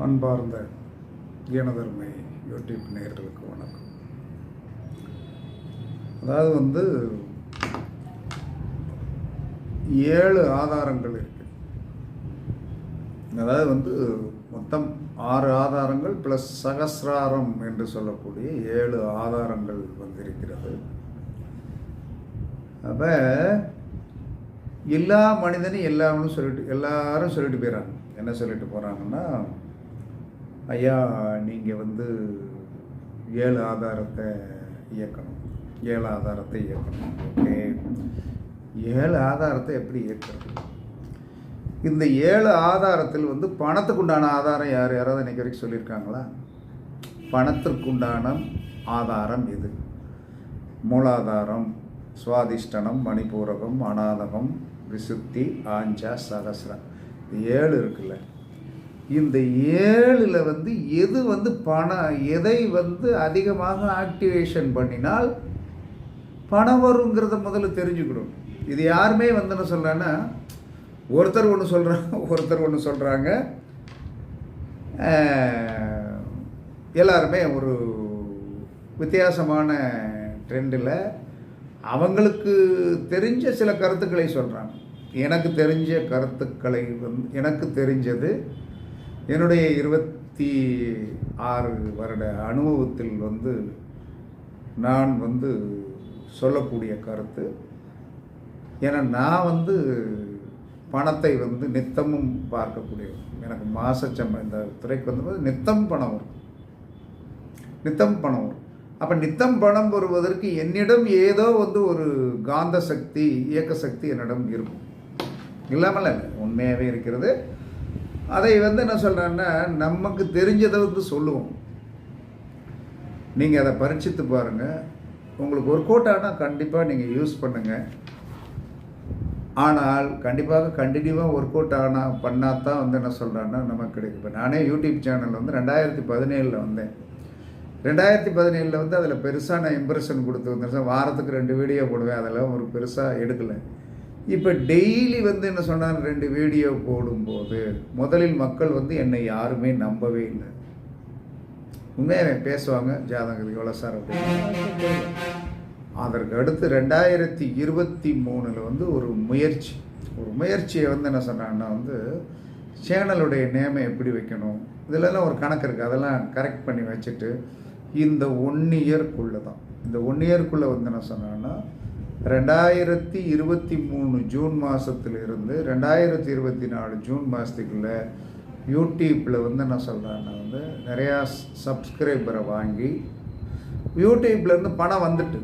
அன்பார்ந்த ஈனதர்மை யூடியூப் நேயர்களுக்கு வணக்கம். அதாவது வந்து ஏழு ஆதாரங்கள் இருக்கு. அதாவது வந்து மொத்தம் ஆறு ஆதாரங்கள் ப்ளஸ் சகசிராரம் என்று சொல்லக்கூடிய ஏழு ஆதாரங்கள் வந்திருக்கிறது. அப்போ எல்லா மனிதனும் எல்லாரும் சொல்லிட்டு எல்லாரும் சொல்லிட்டு போயிடறாங்க. என்ன சொல்லிட்டு போகிறாங்கன்னா ஐயா நீங்கள் வந்து ஏழு ஆதாரத்தை இயக்கணும். ஏழு ஆதாரத்தை இயக்கணும். ஓகே. ஏழு ஆதாரத்தை எப்படி இயக்கிறது? இந்த ஏழு ஆதாரத்தில் வந்து பணத்துக்குண்டான ஆதாரம் யார்? யாராவது இன்னைக்கு வரைக்கும் சொல்லியிருக்காங்களா? பணத்திற்குண்டான ஆதாரம் இது மூலாதாரம் சுவாதிஷ்டனம் மணிபூரகம் அநாதகம் விசுத்தி ஆஞ்சா சகசிரம். ஏழு இருக்குல்ல. இந்த ஏழில் வந்து எது வந்து பணம் எதை வந்து அதிகமாக ஆக்டிவேஷன் பண்ணினால் பணம் வருங்கிறத முதல்ல தெரிஞ்சுக்கணும். இது யாருமே வந்து என்ன சொல்கிறேன்னா ஒருத்தர் ஒன்று சொல்கிறாங்க ஒருத்தர் ஒன்று சொல்கிறாங்க எல்லாருமே ஒரு வித்தியாசமான ட்ரெண்டில் அவங்களுக்கு தெரிஞ்ச சில கருத்துக்களை சொல்கிறாங்க எனக்கு தெரிஞ்ச கருத்துக்களை வந்து எனக்கு தெரிஞ்சது என்னுடைய இருபத்தி ஆறு வருட அனுபவத்தில் வந்து நான் வந்து சொல்லக்கூடிய கருத்து ஏன்னா நான் வந்து பணத்தை வந்து நித்தமும் பார்க்கக்கூடியவன் எனக்கு மாசச்சம் இந்த துறைக்கு வந்தபோது நித்தம் பணம் வரும் நித்தம் பணம் வரும். அப்போ நித்தம் பணம் வருவதற்கு என்னிடம் ஏதோ வந்து ஒரு காந்த சக்தி இயக்க சக்தி என்னிடம் இருக்கும். இல்லாமல் உண்மையாகவே இருக்கிறது. அதை வந்து என்ன சொல்கிறேன்னா நமக்கு தெரிஞ்சதை வந்து சொல்லுவோம். நீங்கள் அதை பரிச்சித்து பாருங்கள் உங்களுக்கு ஒர்க் அவுட் ஆனால் கண்டிப்பாக நீங்கள் யூஸ் பண்ணுங்கள் ஆனால் கண்டிப்பாக கண்டினியூவாக ஒர்க் அவுட் ஆனால் பண்ணால் தான் வந்து என்ன சொல்கிறேன்னா நமக்கு கிடைக்கும். இப்போ நானே யூடியூப் சேனலில் வந்து ரெண்டாயிரத்தி பதினேழில் வந்தேன். ரெண்டாயிரத்தி பதினேழில் வந்து அதில் பெருசாக நான் இம்ப்ரெஷன் கொடுத்து வந்துருந்தேன். வாரத்துக்கு ரெண்டு வீடியோ போடுவேன். அதெல்லாம் ஒரு பெருசாக எடுக்கலை. இப்போ டெய்லி வந்து என்ன சொன்னார் ரெண்டு வீடியோ போடும்போது முதலில் மக்கள் வந்து என்னை யாருமே நம்பவே இல்லை. உண்மையாக பேசுவாங்க ஜாதகம் எவ்வளோ சார் அப்படின்னு அதற்கு அடுத்து ரெண்டாயிரத்தி இருபத்தி மூணில் வந்து ஒரு முயற்சி. ஒரு முயற்சியை வந்து என்ன சொன்னாங்கன்னா வந்து சேனலுடைய நேமை எப்படி வைக்கணும்? இதிலெல்லாம் ஒரு கணக்கு இருக்குது அதெல்லாம் கரெக்ட் பண்ணி வச்சுட்டு இந்த ஒன் இயர்க்குள்ளே தான் இந்த ஒன் இயர்க்குள்ளே வந்து என்ன சொன்னாங்கன்னா ரெண்டாயிரத்தி இருபத்தி மூணு ஜூன் மாதத்துலேருந்து ரெண்டாயிரத்தி இருபத்தி நாலு ஜூன் மாதத்துக்குள்ளே யூடியூப்பில் வந்து என்ன சொல்கிறேன்னா வந்து நிறையா சப்ஸ்கிரைபரை வாங்கி யூடியூப்லேருந்து பணம் வந்துட்டு.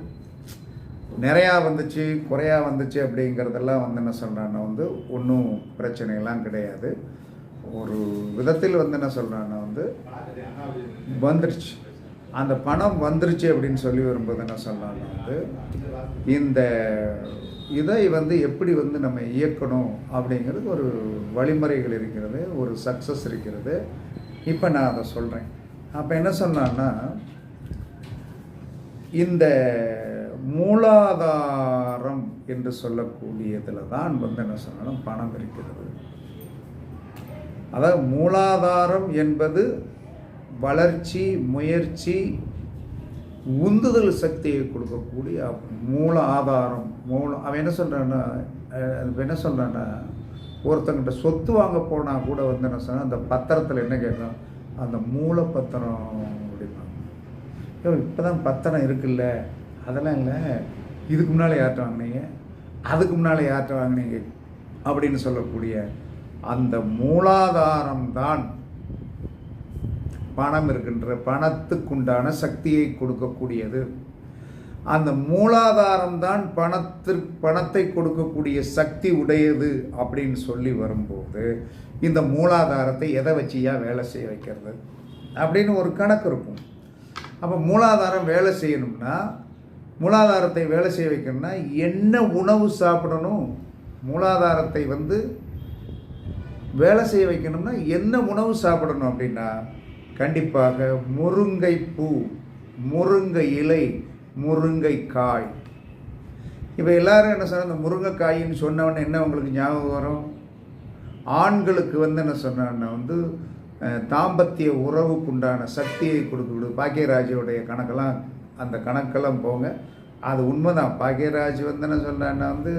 நிறையா வந்துச்சு குறையா வந்துச்சு அப்படிங்கிறதெல்லாம் வந்து என்ன சொல்கிறான்னா வந்து ஒன்றும் பிரச்சனையெல்லாம் கிடையாது. ஒரு விதத்தில் வந்து என்ன சொல்கிறான்னா வந்து வந்துடுச்சு அந்த பணம் வந்துருச்சு அப்படின்னு சொல்லி வரும்போது என்ன சொல்லலாம்னா வந்து இந்த இதை வந்து எப்படி வந்து நம்ம இயக்கணும் அப்படிங்கிறது ஒரு வழிமுறைகள் இருக்கிறது ஒரு சக்ஸஸ் இருக்கிறது. இப்போ நான் அதை சொல்கிறேன் அப்போ என்ன சொன்னான்னா இந்த மூலாதாரம் என்று சொல்லக்கூடியதில் தான் வந்து என்ன சொன்னாலும் பணம் இருக்கிறது. அதாவது மூலாதாரம் என்பது வளர்ச்சி முயற்சி உந்துதல் சக்தியை கொடுக்கக்கூடிய மூல ஆதாரம் மூலம் அவன் என்ன சொல்கிறான்னா அது என்ன சொல்கிறான்னா ஒருத்தங்கிட்ட சொத்து வாங்க போனால் கூட வந்து என்ன சொன்னால் அந்த பத்திரத்தில் என்ன கேட்குறான்? அந்த மூல பத்திரம் அப்படின்னா இப்போ தான் பத்திரம் இருக்குல்ல அதெல்லாம் இல்லை இதுக்கு முன்னால் யார்கிட்ட வாங்கினீங்க? அதுக்கு முன்னால் யார்கிட்ட வாங்கினீங்க? அப்படின்னு சொல்லக்கூடிய அந்த மூலாதாரம் தான் பணம் இருக்கின்ற பணத்துக்குண்டான சக்தியை கொடுக்கக்கூடியது. அந்த மூலாதாரம் தான் பணத்திற்கு பணத்தை கொடுக்கக்கூடிய சக்தி உடையது அப்படின்னு சொல்லி வரும்போது இந்த மூலாதாரத்தை எதை வச்சியா வேலை செய்ய வைக்கிறது? அப்படின்னு ஒரு கணக்கு இருக்கும். அப்போ மூலாதாரம் வேலை செய்யணும்னா மூலாதாரத்தை வேலை செய்ய வைக்கணும்னா என்ன உணவு சாப்பிடணும்? மூலாதாரத்தை வந்து வேலை செய்ய வைக்கணும்னா என்ன உணவு சாப்பிடணும் அப்படின்னா கண்டிப்பாக முருங்கை பூ முருங்கை இலை முருங்கை காய். இப்போ எல்லாரும் என்ன சொன்ன இந்த முருங்கைக்காயின்னு சொன்னவொடனே என்ன உங்களுக்கு ஞாபகம் வரும்? ஆண்களுக்கு வந்து என்ன சொன்னா வந்து தாம்பத்திய உறவுக்குண்டான சக்தியை கொடுக்கக்கூடிய பாக்கியராஜோடைய கணக்கெல்லாம் அந்த கணக்கெல்லாம் போங்க. அது உண்மைதான். பாக்கியராஜ் வந்து என்ன சொன்னான்னா வந்து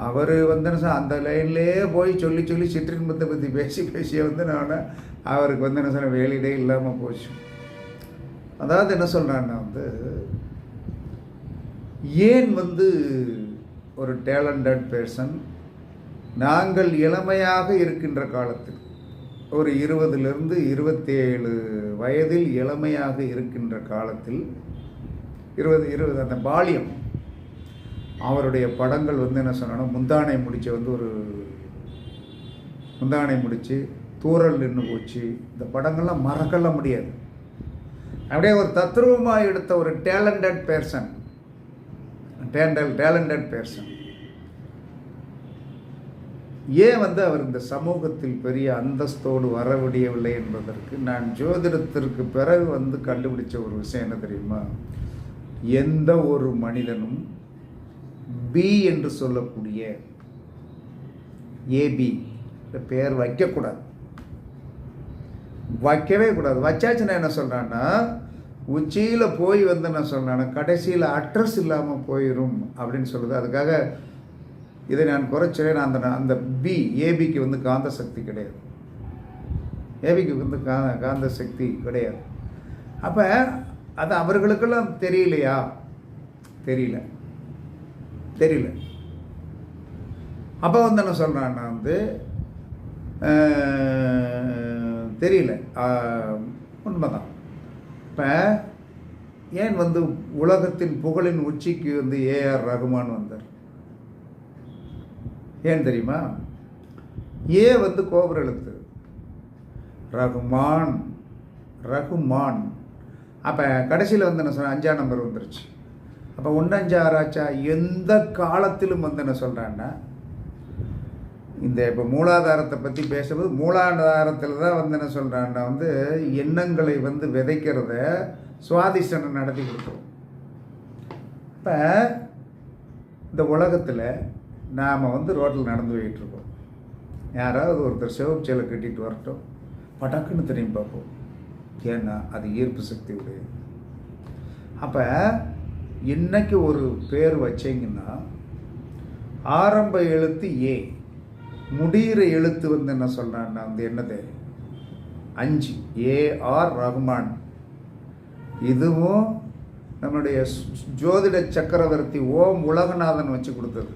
அவர் வந்து என்ன அந்த லைன்லேயே போய் சொல்லி சொல்லி சிற்றின்பத்தை பற்றி பேசி பேசி வந்து நான் அவருக்கு வந்து என்ன சொல்ல வேலையிடே இல்லாமல் போச்சு. அதாவது என்ன சொல்கிறேன்னா வந்து ஏன் வந்து ஒரு டேலண்டட் பேர்சன் நாங்கள் இளமையாக இருக்கின்ற காலத்தில் ஒரு இருபதுலேருந்து இருபத்தேழு வயதில் இளமையாக இருக்கின்ற காலத்தில் இருபது இருபது அந்த பாலியம் அவருடைய படங்கள் வந்து என்ன சொன்னா முந்தானை முடிச்ச வந்து ஒரு முந்தானை முடித்து தூரல் நின்று போச்சு. இந்த படங்கள்லாம் மறக்கல முடியாது. அப்படியே ஒரு தத்ரூபமாக எடுத்த ஒரு talented person talented talented person ஏன் வந்து அவர் இந்த சமூகத்தில் பெரிய அந்தஸ்தோடு வர முடியவில்லை என்பதற்கு நான் ஜோதிடத்திற்கு பிறகு வந்து கண்டுபிடிச்ச ஒரு விஷயம் என்ன தெரியுமா? எந்த ஒரு மனிதனும் பி என்று சொல்லக்கூடிய ஏபி பெயர் வைக்கக்கூடாது. வைக்கவே கூடாது. வச்சாச்சுன்னா என்ன சொல்கிறான்னா உச்சியில் போய் வந்து என்ன சொல்கிறான்னா கடைசியில் அட்ரஸ் இல்லாமல் போயிடும் அப்படின்னு சொல்லுது அதுக்காக இதை நான் குறைச்சிறேன். அந்த அந்த பி ஏபிக்கு வந்து காந்த சக்தி கிடையாது. ஏபிக்கு வந்து கா காந்த சக்தி கிடையாது. அப்போ அது அவர்களுக்கெல்லாம் தெரியலையா? தெரியல. தெரியல. அப்போ வந்து என்ன சொல்கிறான்னா வந்து தெரியல. உண்மைதான். இப்போ ஏன் வந்து உலகத்தின் புகழின் உச்சிக்கு வந்து ஏஆர் ரகுமான் வந்தார்? ஏன் தெரியுமா? ஏ வந்து கோபுர எழுத்து. ரகுமான் ரகுமான். அப்போ கடைசியில் வந்து என்ன சொன்ன அஞ்சாம் நம்பர் வந்துருச்சு. அப்போ உன்னஞ்சாராச்சா எந்த காலத்திலும் வந்து என்ன சொல்கிறான்னா இந்த இப்போ மூலாதாரத்தை பற்றி பேசும்போது மூலாதாரத்தில் தான் வந்து என்ன சொல்கிறான்னா வந்து எண்ணங்களை வந்து விதைக்கிறத சுவாதிஷ்டனை நடத்தி கொடுத்துரும் இப்போ இந்த உலகத்தில் நாம் வந்து ரோட்டில் நடந்து போயிட்டுருக்கோம். யாராவது ஒருத்தர் சிவப்பு சேலை கட்டிட்டு வரட்டும். படக்குன்னு திரும்பி பார்ப்போம். ஏன்னா அது ஈர்ப்பு சக்தி உடையது. அப்போ இன்னைக்கு ஒரு பேர் வச்சீங்கன்னா ஆரம்ப எழுத்து ஏ முடிகிற எழுத்து வந்து என்ன சொல்கிறான்னா வந்து என்னது? அஞ்சு. ஏஆர் ரஹ்மான் இதுவும் நம்மளுடைய ஜோதிட சக்கரவர்த்தி ஓம் உலகநாதன் வச்சு கொடுத்தது.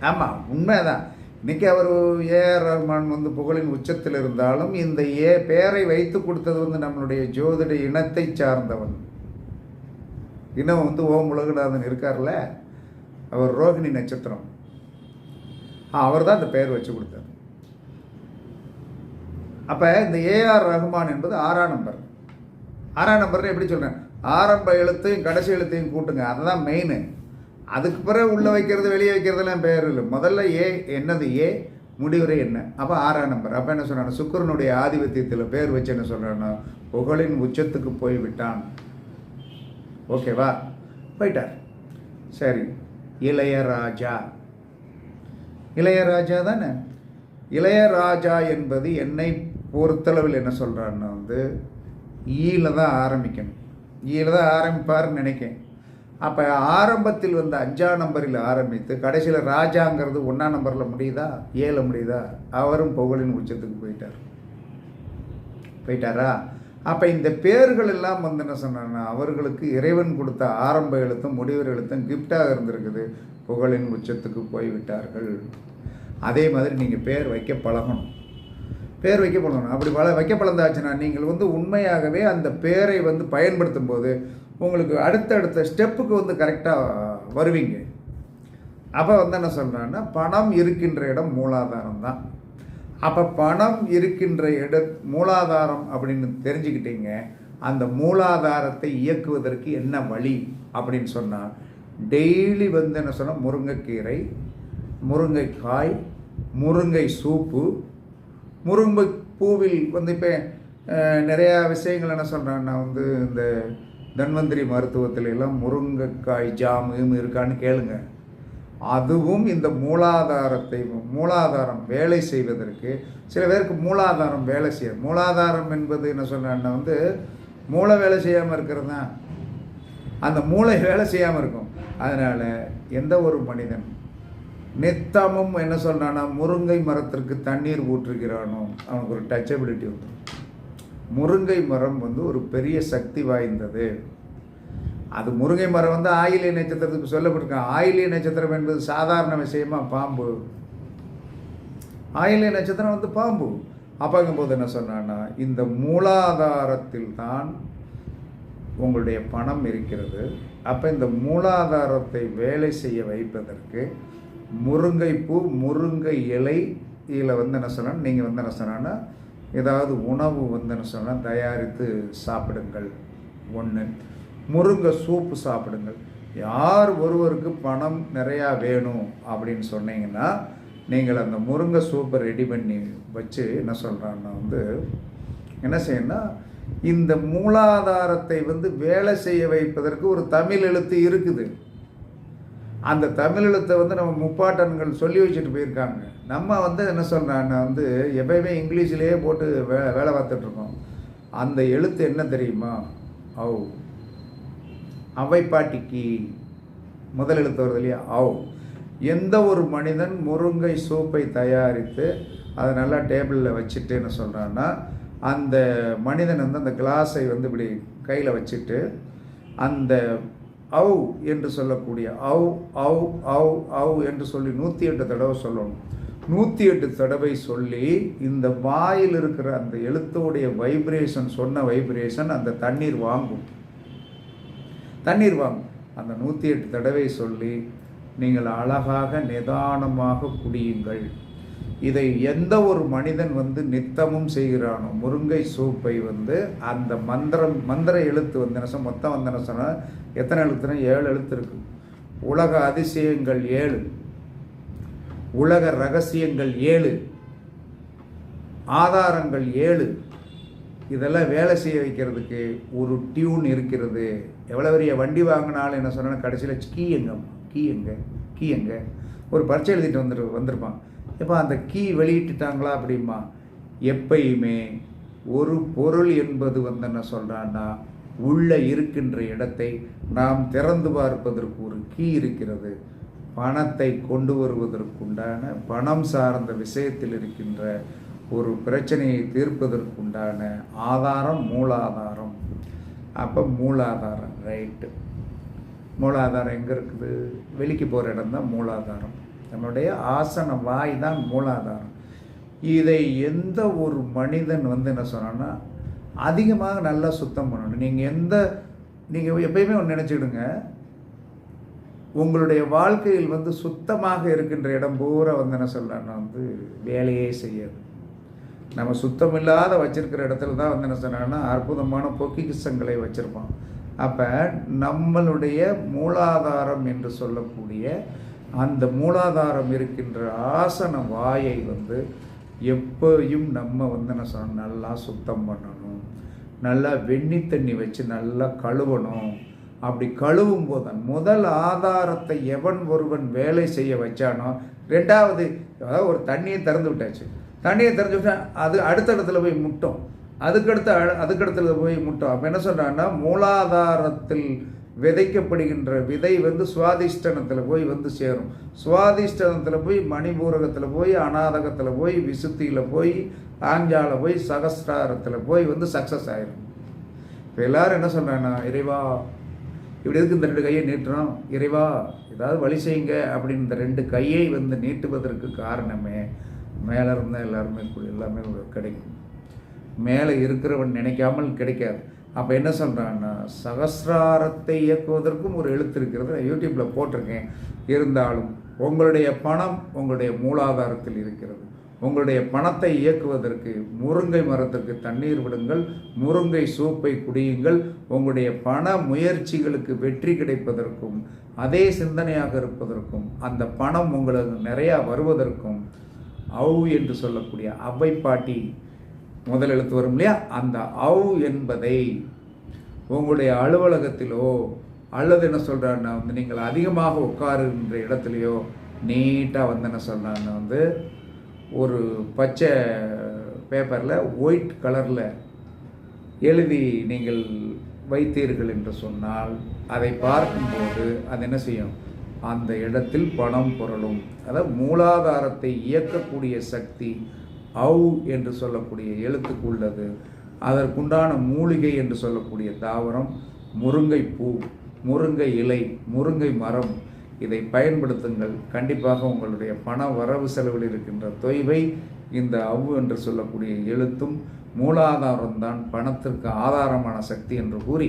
ஆமாம் உண்மைதான். இன்னைக்கு அவர் ஏஆர் ரஹ்மான் வந்து புகழின் உச்சத்தில் இருந்தாலும் இந்த ஏ பேரை வைத்து கொடுத்தது வந்து நம்மளுடைய ஜோதிட இனத்தை சார்ந்தவன். இன்னும் வந்து ஓம் உலகநாதன் இருக்கார்ல? அவர் ரோகிணி நட்சத்திரம். அவர் தான் இந்த பெயர் வச்சு கொடுத்தார். அப்போ இந்த ஏஆர் ரஹ்மான் என்பது ஆறாம் நம்பர் ஆறாம் நம்பர்னு எப்படி சொல்கிறேன் ஆரம்ப எழுத்தையும் கடைசி எழுத்தையும் கூட்டுங்க. அதுதான் மெயின் அதுக்கு பிறகு உள்ளே வைக்கிறது வெளியே வைக்கிறதுலாம் பேர் இல்லை. முதல்ல ஏ என்னது ஏ? முடிவுரை என்ன? அப்போ ஆறாம் நம்பர் அப்போ என்ன சொல்கிறாங்க சுக்கிரனுடைய ஆதிபத்தியத்தில் பேர் வச்சு என்ன சொல்கிறான்னா புகழின் உச்சத்துக்கு போய் விட்டான் ஓகேவா? போயிட்டார். சரி இளையராஜா. இளையராஜா தானே? இளையராஜா என்பது என்னை பொறுத்தளவில் என்ன சொல்கிறான்னு வந்து ஈல தான் ஆரம்பிக்கணும். ஈல தான் ஆரம்பிப்பாருன்னு நினைக்கேன். அப்போ ஆரம்பத்தில் வந்து அஞ்சாம் நம்பரில் ஆரம்பித்து கடைசியில் ராஜாங்கிறது ஒன்றாம் நம்பரில் முடியுதா? ஏழில் முடியுதா? அவரும் புகழின் உச்சத்துக்கு போயிட்டார். போயிட்டாரா? அப்போ இந்த பேர்கள் எல்லாம் வந்து என்ன சொன்னா அவர்களுக்கு இறைவன் கொடுத்த ஆரம்ப எழுத்தும் முடிவர் எழுத்தும் கிஃப்டாக இருந்திருக்குது. புகழின் உச்சத்துக்கு போய்விட்டார்கள். அதே மாதிரி நீங்கள் பேர் வைக்க பழகணும். பேர் வைக்க பழகணும். அப்படி பல வைக்க பழந்தாச்சுன்னா நீங்கள் வந்து உண்மையாகவே அந்த பேரை வந்து பயன்படுத்தும் போது உங்களுக்கு அடுத்தடுத்த ஸ்டெப்புக்கு வந்து கரெக்டாக வருவீங்க. அப்போ வந்து என்ன சொல்கிறான்னா பணம் இருக்கின்ற இடம் மூலாதாரம் தான். அப்போ பணம் இருக்கின்ற இட மூலாதாரம் அப்படின்னு தெரிஞ்சுக்கிட்டீங்க அந்த மூலாதாரத்தை இயக்குவதற்கு என்ன வழி அப்படின்னு சொன்னால் டெய்லி வந்து என்ன சொன்னால் முருங்கைக்கீரை முருங்கைக்காய் முருங்கை சூப்பு முருங்கை பூவில் வந்து இப்போ நிறையா விஷயங்கள் என்ன சொல்கிறேன்னா வந்து இந்த தன்வந்திரி மருத்துவத்திலெல்லாம் முருங்கைக்காய் ஜாமு இருக்கான்னு கேளுங்கள் அதுவும் இந்த மூலாதாரத்தை மூலாதாரம் வேலை செய்வதற்கு சில பேருக்கு மூலாதாரம் வேலை செய்ய மூலாதாரம் என்பது என்ன சொன்னா வந்து மூளை வேலை செய்யாமல் இருக்கிறது தான். அந்த மூளை வேலை செய்யாமல் இருக்கும். அதனால் எந்த ஒரு மனிதன் நித்தமும் என்ன சொல்கிறான்னா முருங்கை மரத்திற்கு தண்ணீர் ஊற்றுகிறானோ அவனுக்கு ஒரு டச்சபிலிட்டி வந்துடும் முருங்கை மரம் வந்து ஒரு பெரிய சக்தி வாய்ந்தது. அது முருங்கை மரம் வந்து ஆயிலிய நட்சத்திரத்துக்கு சொல்லப்பட்டிருக்கேன் ஆயிலிய நட்சத்திரம் என்பது சாதாரண விஷயமா? பாம்பு. ஆயிலிய நட்சத்திரம் வந்து பாம்பு. அப்பங்கும்போது என்ன சொன்னான்னா இந்த மூலாதாரத்தில் தான் உங்களுடைய பணம் இருக்கிறது. அப்போ இந்த மூலாதாரத்தை வேலை செய்ய வைப்பதற்கு முருங்கை பூ முருங்கை இலை இதில் வந்து என்ன சொன்னால் நீங்கள் வந்து என்ன சொன்னான்னா ஏதாவது உணவு வந்து என்ன சொன்னால் தயாரித்து சாப்பிடுங்கள். ஒன்று முருங்கை சூப்பு சாப்பிடுங்கள். யார் ஒருவருக்கு பணம் நிறையா வேணும் அப்படின்னு சொன்னீங்கன்னா நீங்கள் அந்த முருங்கை சூப்பை ரெடி பண்ணி வச்சு என்ன சொல்கிறான்னா வந்து என்ன செய்யணும்னா இந்த மூலாதாரத்தை வந்து வேலை செய்ய வைப்பதற்கு ஒரு தமிழ் எழுத்து இருக்குது. அந்த தமிழ் எழுத்தை வந்து நம்ம முப்பாட்டன்கள் சொல்லி வச்சுட்டு போயிருக்காங்க. நம்ம வந்து என்ன சொல்கிறான்னா வந்து எப்பயுமே இங்கிலீஷ்லேயே போட்டு வே வேலை பார்த்துட்ருக்கோம் அந்த எழுத்து என்ன தெரியுமா? அவை பாட்டிக்கு முதல் எழுத்து வருது இல்லையா? ஓ எந்த ஒரு மனிதன் முருங்கை சூப்பை தயாரித்து அதை நல்லா டேபிளில் வச்சுட்டு என்ன சொல்கிறான்னா அந்த மனிதன் வந்து அந்த கிளாஸை வந்து இப்படி கையில் வச்சுட்டு அந்த ஔ என்று சொல்லக்கூடிய ஔ ஔ ஔ ஔ என்று சொல்லி நூற்றி எட்டு தடவை சொல்லணும். நூற்றி எட்டு தடவை சொல்லி இந்த வாயில் இருக்கிற அந்த எழுத்தோடைய வைப்ரேஷன் சொன்ன வைப்ரேஷன் அந்த தண்ணீர் வாங்கும். தண்ணீர் வாங்க. அந்த நூற்றி எட்டு தடவை சொல்லி நீங்கள் அழகாக நிதானமாக குடியுங்கள். இதை எந்த ஒரு மனிதன் வந்து நித்தமும் செய்கிறானோ முருங்கை சூப்பை வந்து அந்த மந்திரம் மந்திர எழுத்து வந்து என்ன மொத்தம் வந்து என்ன சொன்னால் எத்தனை எழுத்துனா ஏழு எழுத்து இருக்கு. உலக அதிசயங்கள் ஏழு. உலக ரகசியங்கள் ஏழு. ஆதாரங்கள் ஏழு. இதெல்லாம் வேலை செய்ய வைக்கிறதுக்கு ஒரு டியூன் இருக்கிறது. எவ்வளோ பெரிய வண்டி வாங்கினாலும் என்ன சொன்னால் கடைசியில் கீ எங்க? கீ எங்க? கீ எங்க? ஒரு பரீட்சை எழுதிட்டு வந்துரு வந்திருப்பான். இப்போ அந்த கீ வெளியிட்டுட்டாங்களா அப்படிமா எப்பயுமே ஒரு பொருள் என்பது வந்து என்ன சொல்கிறான்னா உள்ளே இருக்கின்ற இடத்தை நாம் திறந்து பார்ப்பதற்கு ஒரு கீ இருக்கிறது. பணத்தை கொண்டு வருவதற்குண்டான பணம் சார்ந்த விஷயத்தில் இருக்கின்ற ஒரு பிரச்சனையை தீர்ப்பதற்குண்டான ஆதாரம் மூலாதாரம். அப்போ மூலாதாரம் ரைட்டு மூலாதாரம் எங்கே இருக்குது? வெளிக்கு போகிற இடம் தான் மூலாதாரம். நம்மளுடைய ஆசன வாய் தான் மூலாதாரம். இதை எந்த ஒரு மனிதன் வந்து என்ன சொன்னான்னா அதிகமாக நல்லா சுத்தம் பண்ணணும். நீங்கள் எந்த நீங்கள் எப்பயுமே ஒன்று நினச்சிடுங்க உங்களுடைய வாழ்க்கையில் வந்து சுத்தமாக இருக்கின்ற இடம் பூரா வந்து என்ன சொல்லலாம்னா வந்து வேலையே செய்யாது. நம்ம சுத்தமில்லாத வச்சிருக்கிற இடத்துல தான் வந்து என்ன சொன்னாங்கன்னா அற்புதமான பொக்கிசங்களை வச்சுருப்போம். அப்போ நம்மளுடைய மூலாதாரம் என்று சொல்லக்கூடிய அந்த மூலாதாரம் இருக்கின்ற ஆசன வாயை வந்து எப்போயும் நம்ம வந்து என்ன சொன்ன நல்லா சுத்தம் பண்ணணும். நல்லா வெண்ணி தண்ணி வச்சு நல்லா கழுவணும். அப்படி கழுவும் போது முதல் ஆதாரத்தை எவன் ஒருவன் வேலை செய்ய வச்சானோ ரெண்டாவது அதாவது ஒரு தண்ணியை திறந்து விட்டாச்சு. தண்ணியை தெரிஞ்சுட்டா அது அடுத்த இடத்துல போய் முட்டும். அதுக்கடுத்த அ- அதுக்கடுத்துல போய் முட்டும். அப்போ என்ன சொல்கிறான்னா மூலாதாரத்தில் விதைக்கப்படுகின்ற விதை வந்து சுவாதிஷ்டனத்தில் போய் வந்து சேரும். சுவாதிஷ்டனத்தில் போய் மணிபூரகத்தில் போய் அநாதகத்தில் போய் விசுத்தியில் போய் ஆஞ்சால போய் சகஸ்ராரத்தில் போய் வந்து சக்ஸஸ் ஆயிரும். இப்போ எல்லோரும் என்ன சொல்கிறாங்கன்னா இறைவா இப்படி எதுக்கு இந்த ரெண்டு கையை நீட்டுறோம்? இறைவா ஏதாவது வழி செய்யுங்க அப்படின்னு இந்த ரெண்டு கையை வந்து நீட்டுவதற்கு காரணமே மேலே இருந்தால் எல்லாருமே எல்லாமே உங்களுக்கு கிடைக்கும். மேலே இருக்கிறவன் நினைக்காமல் கிடைக்காது. அப்போ என்ன சொல்கிறான்னா சகசிராரத்தை இயக்குவதற்கும் ஒரு எழுத்து இருக்கிறது. நான் யூடியூப்பில் போட்டிருக்கேன். இருந்தாலும் உங்களுடைய பணம் உங்களுடைய மூலாதாரத்தில் இருக்கிறது. உங்களுடைய பணத்தை இயக்குவதற்கு முருங்கை மரத்திற்கு தண்ணீர் விடுங்கள் முருங்கை சூப்பை குடியுங்கள் உங்களுடைய பண முயற்சிகளுக்கு வெற்றி கிடைப்பதற்கும் அதே சிந்தனையாக இருப்பதற்கும் அந்த பணம் உங்களுக்கு நிறையா வருவதற்கும் ஔ என்று சொல்லக்கூடிய அவ்வை பாட்டி முதல் எழுத்து வரும் இல்லையா? அந்த அவ் என்பதை உங்களுடைய அலுவலகத்திலோ அல்லது என்ன சொல்கிறாருன்னா வந்து நீங்கள் அதிகமாக உட்காருன்ற இடத்துலையோ நீட்டாக வந்து என்ன சொல்கிறாருன்னா வந்து ஒரு பச்சை பேப்பரில் ஒயிட் கலரில் எழுதி நீங்கள் வைத்தீர்கள் என்று சொன்னால் அதை பார்க்கும்போது அது என்ன செய்யும்? அந்த இடத்தில் பணம் புரளும். அதாவது மூலாதாரத்தை இயக்கக்கூடிய சக்தி அவு என்று சொல்லக்கூடிய எழுத்துக்கு உள்ளது. அதற்குண்டான மூலிகை என்று சொல்லக்கூடிய தாவரம் முருங்கை பூ முருங்கை இலை முருங்கை மரம். இதை பயன்படுத்துங்கள். கண்டிப்பாக உங்களுடைய பண வரவு செலவில் இருக்கின்ற தொய்வை இந்த அவ்வு என்று சொல்லக்கூடிய எழுத்தும் மூலாதாரம்தான் பணத்திற்கு ஆதாரமான சக்தி என்று கூறி